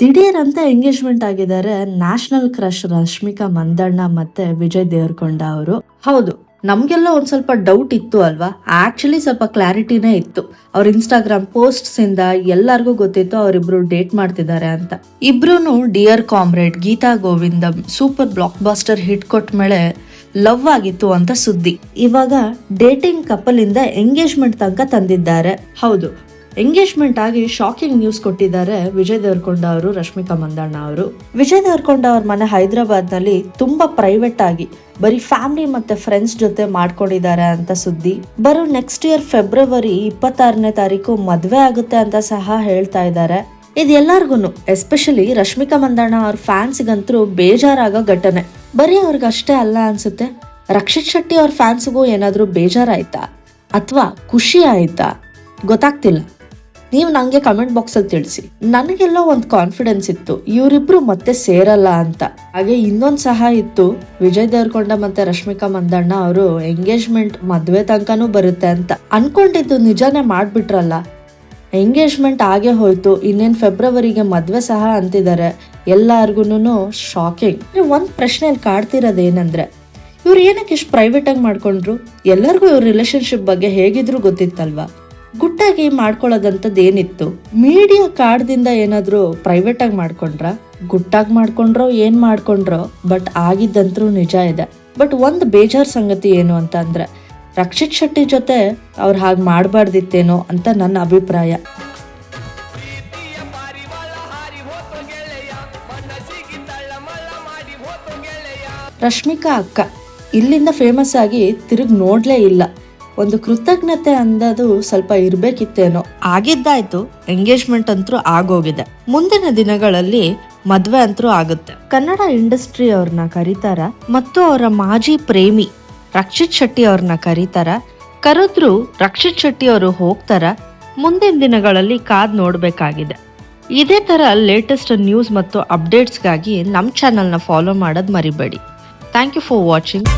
ದಿಢೀರ್ ಅಂತ ಎಂಗೇಜ್ಮೆಂಟ್ ಆಗಿದ್ದಾರೆ ನ್ಯಾಷನಲ್ ಕ್ರಶ್ ರಶ್ಮಿಕಾ ಮಂದಣ್ಣ ಮತ್ತೆ ವಿಜಯ್ ದೇವರಕೊಂಡ ಅವರು. ಹೌದು, ನಮ್ಗೆಲ್ಲ ಒಂದ್ ಸ್ವಲ್ಪ ಡೌಟ್ ಇತ್ತು ಅಲ್ವಾ? ಆಕ್ಚುಲಿ ಸ್ವಲ್ಪ ಕ್ಲಾರಿಟಿನೇ ಇತ್ತು. ಅವ್ರ ಇನ್ಸ್ಟಾಗ್ರಾಮ್ ಪೋಸ್ಟ್ಸ್ ಇಂದ ಎಲ್ಲಾರ್ಗೂ ಗೊತ್ತಿತ್ತು ಅವರಿಬ್ರು ಡೇಟ್ ಮಾಡ್ತಿದ್ದಾರೆ ಅಂತ. ಇಬ್ರು dear comrade Geetha Govindam super blockbuster hit ಕೊಟ್ಟ ಮೇಲೆ ಲವ್ ಆಗಿತ್ತು ಅಂತ ಸುದ್ದಿ. ಇವಾಗ ಡೇಟಿಂಗ್ ಕಪಲ್ ಇಂದ ಎಂಗೇಜ್ಮೆಂಟ್ ತನಕ ತಂದಿದ್ದಾರೆ. ಹೌದು ಎಂಗೇಜ್ಮೆಂಟ್ ಆಗಿ ಶಾಕಿಂಗ್ ನ್ಯೂಸ್ ಕೊಟ್ಟಿದ್ದಾರೆ ವಿಜಯ್ ದೇವರಕೊಂಡ ಅವರು, ರಶ್ಮಿಕಾ ಮಂದಣ್ಣ ಅವರು. ವಿಜಯ್ ದೇವರಕೊಂಡ ಅವ್ರ ಮನೆ ಹೈದರಾಬಾದ್ನಲ್ಲಿ ತುಂಬಾ ಪ್ರೈವೇಟ್ ಆಗಿ ಬರೀ ಫ್ಯಾಮಿಲಿ ಮತ್ತೆ ಫ್ರೆಂಡ್ಸ್ ಜೊತೆ ಮಾಡ್ಕೊಂಡಿದ್ದಾರೆ ಅಂತ ಸುದ್ದಿ. ಬರೋ ನೆಕ್ಸ್ಟ್ ಇಯರ್ ಫೆಬ್ರವರಿ ಇಪ್ಪತ್ತಾರನೇ ತಾರೀಕು ಮದ್ವೆ ಆಗುತ್ತೆ ಅಂತ ಸಹ ಹೇಳ್ತಾ ಇದ್ದಾರೆ. ಇದೆಲ್ಲರಿಗೂ ಎಸ್ಪೆಷಲಿ ರಶ್ಮಿಕಾ ಮಂದಣ್ಣ ಅವ್ರ ಫ್ಯಾನ್ಸ್ಗಂತೂ ಬೇಜಾರಾಗೋ ಘಟನೆ. ಬರೀ ಅವ್ರಿಗಷ್ಟೇ ಅಲ್ಲ ಅನ್ಸುತ್ತೆ. ರಕ್ಷಿತ್ ಶೆಟ್ಟಿ ಅವ್ರ ಫ್ಯಾನ್ಸ್ಗೂ ಏನಾದರೂ ಬೇಜಾರಾಯ್ತಾ? ಅಥವಾ ಖುಷಿ ಆಯ್ತಾ? ಗೊತ್ತಾಗ್ತಿಲ್ಲ. ನೀವು ನನಗೆ ಕಮೆಂಟ್ ಬಾಕ್ಸ್ ಅಲ್ಲಿ ತಿಳಿಸಿ. ನನಗೆಲ್ಲೋ ಒಂದು ಕಾನ್ಫಿಡೆನ್ಸ್ ಇತ್ತು, ಇವರಿಬ್ರು ಮತ್ತೆ ಸೇರಲ್ಲ ಅಂತ. ಹಾಗೆ ಇನ್ನೊಂದು ಸಹ ಇತ್ತು, ವಿಜಯ್ ದೇವರಕೊಂಡ ಮತ್ತೆ ರಶ್ಮಿಕಾ ಮಂದಣ್ಣ ಅವರು ಎಂಗೇಜ್ಮೆಂಟ್ ಮದ್ವೆ ತನಕನೂ ಬರುತ್ತೆ ಅಂತ. ಅನ್ಕೊಂಡಿದ್ದು ನಿಜಾನೇ ಮಾಡ್ಬಿಟ್ರಲ್ಲ. ಎಂಗೇಜ್ಮೆಂಟ್ ಆಗೇ ಹೋಯ್ತು, ಇನ್ನೇನ್ ಫೆಬ್ರವರಿಗೆ ಮದ್ವೆ ಸಹ ಅಂತಿದ್ದಾರೆ. ಎಲ್ಲಾರ್ಗುನು ಶಾಕಿಂಗ್ ಒಂದು ಪ್ರಶ್ನೆಯಲ್ಲಿ ಕಾಡ್ತಿರೋದು ಏನಂದ್ರೆ ಇವ್ರು ಏನಕ್ಕೆ ಇಷ್ಟು ಪ್ರೈವೇಟ್ ಆಗಿ ಮಾಡ್ಕೊಂಡ್ರು? ಎಲ್ಲರಿಗೂ ಇವ್ರ ರಿಲೇಶನ್ಶಿಪ್ ಬಗ್ಗೆ ಹೇಗಿದ್ರು ಗೊತ್ತಿತ್ತಲ್ವಾ? ಗುಟ್ಟಾಗಿ ಮಾಡ್ಕೊಳ್ಳೋದಂಥದ್ದು ಏನಿತ್ತು? ಮೀಡಿಯಾ ಕಾರ್ಡ್ದಿಂದ ಏನಾದರೂ ಪ್ರೈವೇಟ್ ಆಗಿ ಮಾಡ್ಕೊಂಡ್ರ? ಗುಟ್ಟಾಗಿ ಮಾಡ್ಕೊಂಡ್ರೋ, ಏನು ಮಾಡ್ಕೊಂಡ್ರೋ ಬಟ್ ಆಗಿದ್ದಂತರೂ ನಿಜ ಇದೆ. ಬಟ್ ಒಂದು ಬೇಜಾರ್ ಸಂಗತಿ ಏನು ಅಂತ ಅಂದ್ರೆ, ರಕ್ಷಿತ್ ಶೆಟ್ಟಿ ಜೊತೆ ಅವ್ರು ಹಾಗೆ ಮಾಡಬಾರ್ದಿತ್ತೇನೋ ಅಂತ ನನ್ನ ಅಭಿಪ್ರಾಯ. ರಶ್ಮಿಕಾ ಅಕ್ಕ, ಇಲ್ಲಿಂದ ಫೇಮಸ್ ಆಗಿ ತಿರುಗಿ ನೋಡ್ಲೇ ಇಲ್ಲ. ಒಂದು ಕೃತಜ್ಞತೆ ಅಂದದು ಸ್ವಲ್ಪ ಇರ್ಬೇಕಿತ್ತೇನೋ. ಆಗಿದ್ದಾಯ್ತು ಎಂಗೇಜ್ಮೆಂಟ್ ಅಂತೂ ಆಗೋಗಿದೆ. ಮುಂದಿನ ದಿನಗಳಲ್ಲಿ ಮದ್ವೆ ಅಂತೂ ಆಗುತ್ತೆ. ಕನ್ನಡ ಇಂಡಸ್ಟ್ರಿ ಅವ್ರನ್ನ ಕರೀತಾರ ಮತ್ತು ಅವರ ಮಾಜಿ ಪ್ರೇಮಿ ರಕ್ಷಿತ್ ಶೆಟ್ಟಿ ಅವ್ರನ್ನ ಕರೀತಾರ. ಕರೆದ್ರು ರಕ್ಷಿತ್ ಶೆಟ್ಟಿ ಅವರು ಹೋಗ್ತಾರ. ಮುಂದಿನ ದಿನಗಳಲ್ಲಿ ಕಾದ್ ನೋಡ್ಬೇಕಾಗಿದೆ. ಇದೇ ತರ ಲೇಟೆಸ್ಟ್ ನ್ಯೂಸ್ ಮತ್ತು ಅಪ್ಡೇಟ್ಸ್ಗಾಗಿ ನಮ್ಮ ಚಾನಲ್ನ ಫಾಲೋ ಮಾಡೋದು ಮರಿಬೇಡಿ. Thank you for watching